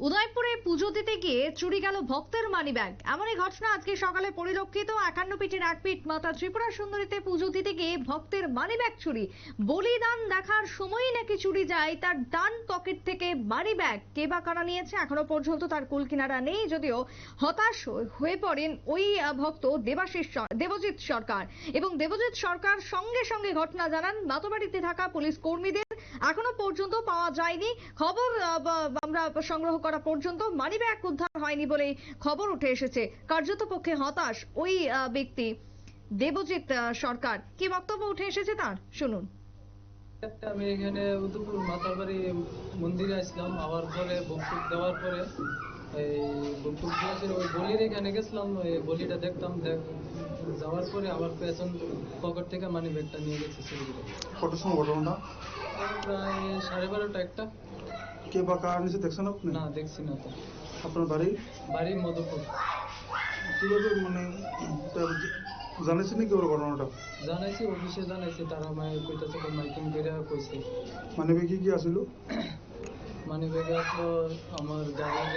উদয়পুরে পুজো দিতে গিয়ে চুরি গেল ভক্তের মানিব্যাগ এমনই ঘটনা আজকে সকালে পরিলক্ষিত। একান্ন পিঠের এক পিঠ মাতা ত্রিপুরা সুন্দরীতে পুজো দিতে গিয়ে ভক্তের মানিব্যাগ চুরি। বলিদান দেখার সময়ই নাকি চুরি যায়, তার ডান পকেট থেকে মানিব্যাগ কে বা কারা নিয়েছে এখনও পর্যন্ত তার কুল কিনারা নেই, যদিও হতাশ হয়ে পড়েন ওই ভক্ত দেবাশিস দেবজিৎ সরকার। এবং দেবজিৎ সরকার সঙ্গে সঙ্গে ঘটনা জানান, মাতবাড়িতে থাকা পুলিশ কর্মীদের এখনও পর্যন্ত পাওয়া যায়নি। খবর আমরা সংগ্রহ করা পর্যন্ত মানিব্যাগ উদ্ধার হয়নি বলে খবর উঠে এসেছে। কার্যত পক্ষে হতাশ ওই ব্যক্তি। দেবজিৎ সরকার কি বক্তব্য উঠে এসেছে তার? শুনুন। একটা আমি এখানে উদয়পুর মাতারবাড়ি মন্দিরে আসলাম। আবার পরে বক্তব্য দেওয়ার পরে এই বক্তব্য দিয়েছিল ওই বলির এখানে গেছিলাম। ওই বলিটা দেখতাম দেখ- যাওয়ার পরে আমার পেছন পকেট থেকে মানি ব্যাগটা নিয়ে গেছে সেগুলো কটার সময় ঘটনাটা? প্রায় সাড়ে বারোটা একটা। কে বা কার নিচে দেখছেন আপনি? না দেখছি না তো। আপনার বাড়ি? বাড়ি মধুপুর। কীভাবে মানে জানিয়েছেন নাকি ওর ঘটনাটা? জানাইছি অফিসে জানাইছি তারা আমায় কইতাছে মাইকিং করে কইছে। মানে কি কি আসিল? মানি ব্যাগে আসলো আমার গাড়ির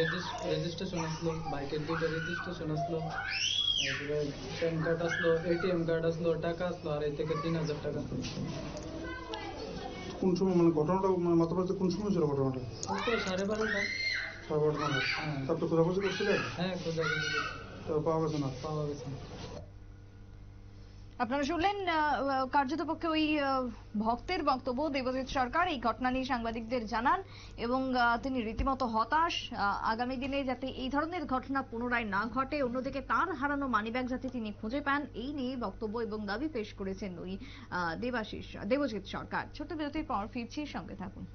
রেজিস্ট্রেশন আসলো বাইকের দুটো রেজিস্ট্রেশন আসলো প্যান কার্ড আসলো এটিএম কার্ড আসলো টাকা আসলো আড়াই থেকে তিন হাজার টাকা। কোন সময় মানে ঘটনাটা মানে মাথা পাচ্ছে কোন সময় ছিল ঘটনাটা? সাড়ে বারোটা। সাড়ে বারোটা হ্যাঁ। তারপরে খোঁজাখুঁজি করছিলেন? হ্যাঁ খোঁজাখুঁজি তো পাওয়া গেছে না? পাওয়া গেছে আপনারা শুনলেন কার্যত পক্ষে ওই ভক্তের বক্তব্য দেবজিৎ সরকার। এই ঘটনা নিয়ে সাংবাদিকদের জানান এবং তিনি রীতিমতো হতাশ। আগামী দিনে যাতে এই ধরনের ঘটনা পুনরায় না ঘটে, অন্যদিকে তার হারানো মানিব্যাগ যাতে তিনি খুঁজে পান, এই নিয়ে বক্তব্য এবং দাবি পেশ করেছেন ওই দেবাশিস, দেবজিৎ সরকার। ছোট্ট বিরতির পর ফিরছি, সঙ্গে থাকুন।